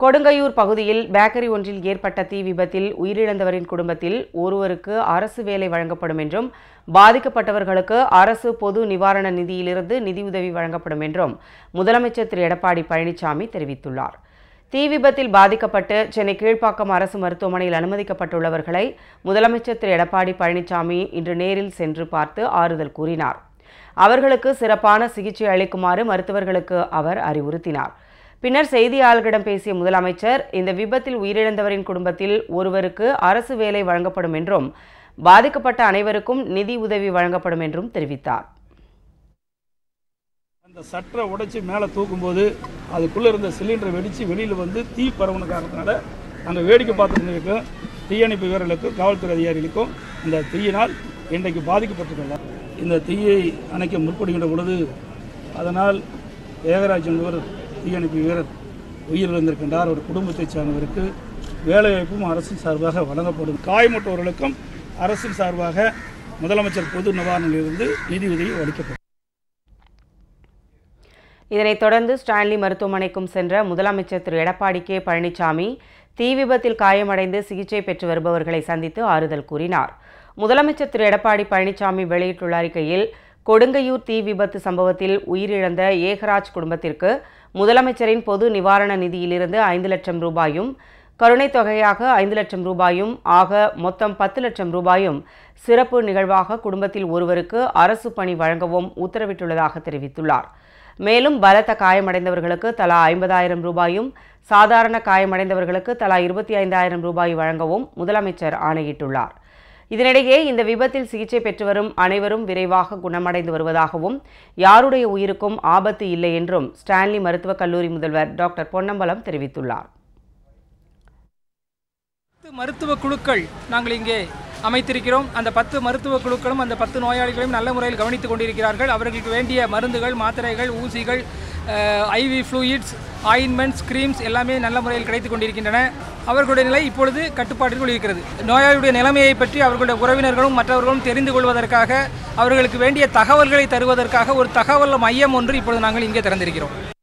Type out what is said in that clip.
கொடுங்கையூர் பகுதியில் பேக்கரி ஒன்றில் ஏற்பட்ட தீ விபத்தில் உயிரிழந்தவரின் குடும்பத்தில் ஒருவருக்கு அரசு வேலை வழங்கப்படும் என்றும் பாதிக்கப்பட்டவர்களுக்கு அரசு பொது நிவாரண நிதியிலிருந்து நிதியுதவி வழங்கப்படும் என்றும் முதலமைச்சர் திரு. எடப்பாடி பழனிசாமி தெரிவித்துள்ளார். தீ விபத்தில் பாதிக்கப்பட்டு சென்னை கீழ்ப்பாக்கம் அரசு மருத்துவமனையில் அனுமதிக்கப்பட்டுள்ளவர்களை முதலமைச்சர் திரு. எடப்பாடி பழனிசாமி இன்று நேரில் சென்று பார்த்து ஆறுதல் கூறினார். அவர்களுக்கு சிறப்பான சிகிச்சை அளிக்குமாறு மருத்துவர்களுக்கு அவர் அறிவுறுத்தினார். பின்னர் செய்தியாளர்களிடம் பேசிய முதலமைச்சர் இந்த விபத்தில் உயிரிழந்தவரின் குடும்பத்தில் ஒருவருக்கு அரசு வேலை வழங்கப்படும் என்றும் பாதிக்கப்பட்ட அனைவருக்கும் நிதி உதவி வழங்கப்படும் என்றும் தெரிவித்தார். அந்த சட்டரை உடைச்சி மேலே தூக்கும்போது அதுக்குள்ளே இருந்த சிலிண்டர் வெடித்து வெளியில் வந்து தீ பரவுன காரணத்தினால அந்த வேடிக்கை பார்த்துருந்தவருக்கும் தீயணைப்பு வீரர்களுக்கும் காவல்துறை அதிகாரிகளுக்கும் இந்த தீயினால் இன்றைக்கு பாதிக்கப்பட்டிருக்கல இந்த தீயை அணைக்க முற்படுகின்ற பொழுது அதனால் ஏகராஜ் என்பவர் தீயணைப்பு வீரர் உயிரிழந்திருக்கின்றார். அவர் குடும்பத்தைச் சார்ந்தவருக்கு வேலைவாய்ப்பும் அரசின் சார்பாக வழங்கப்படும். காயமற்றவர்களுக்கும் அரசின் சார்பாக முதலமைச்சர் பொது நிவாரணத்திலிருந்து நிதியுதவி அளிக்கப்படும். இதனைத் தொடர்ந்து ஸ்டான்லி மருத்துவமனைக்கும் சென்ற முதலமைச்சர் திரு. எடப்பாடி கே. பழனிசாமி தீ விபத்தில் காயமடைந்து சிகிச்சை பெற்று வருபவர்களை சந்தித்து ஆறுதல் கூறினார். முதலமைச்சர் திரு. எடப்பாடி பழனிசாமி வெளியிட்டுள்ள அறிக்கையில் கொடுங்கையூர் தீ விபத்து சம்பவத்தில் உயிரிழந்த ஏகராஜ் குடும்பத்திற்கு முதலமைச்சரின் பொது நிவாரண நிதியிலிருந்து ஐந்து லட்சம் ரூபாயும் கருணைத் தொகையாக ஐந்து லட்சம் ரூபாயும் ஆக மொத்தம் பத்து லட்சம் ரூபாயும் சிறப்பு நிகழ்வாக குடும்பத்தில் ஒருவருக்கு அரசு பணி வழங்கவும் உத்தரவிட்டுள்ளதாக தெரிவித்துள்ளார். மேலும் பலத்த காயமடைந்தவர்களுக்கு தலா ஐம்பதாயிரம் ரூபாயும் சாதாரண காயமடைந்தவர்களுக்கு தலா இருபத்தி ஐந்தாயிரம் ரூபாய் வழங்கவும் முதலமைச்சர் ஆணையிட்டுள்ளார். இதனிடையே இந்த விபத்தில் சிகிச்சை பெற்று வரும் அனைவரும் விரைவாக குணமடைந்து வருவதாகவும் யாருடைய உயிருக்கும் ஆபத்து இல்லை என்றும் ஸ்டான்லி மருத்துவக் கல்லூரி முதல்வர் டாக்டர் பொன்னம்பலம் தெரிவித்துள்ளார். மருத்துவ குழுக்கள் நாங்கள் இங்கே அமைத்திருக்கிறோம். அந்த பத்து மருத்துவ குழுக்களும் அந்த பத்து நோயாளிகளையும் நல்ல முறையில் கவனித்துக் கொண்டிருக்கிறார்கள். அவர்களுக்கு வேண்டிய மருந்துகள் மாத்திரைகள் ஊசிகள் ஐவி ஃப்ளூயிட்ஸ் ஆயின்மெண்ட்ஸ் கிரீம்ஸ் எல்லாமே நல்ல முறையில் கிடைத்துக் கொண்டிருக்கின்றன. அவர்களுடைய நிலை இப்பொழுது கட்டுப்பாட்டிற்குள் இருக்கிறது நோயாளியுடைய நிலைமையை பற்றி அவர்களுடைய உறவினர்களும் மற்றவர்களும் தெரிந்து கொள்வதற்காக அவர்களுக்கு வேண்டிய தகவல்களை தருவதற்காக ஒரு தகவல் மையம் ஒன்று இப்பொழுது நாங்கள் இங்கே திறந்திருக்கிறோம்.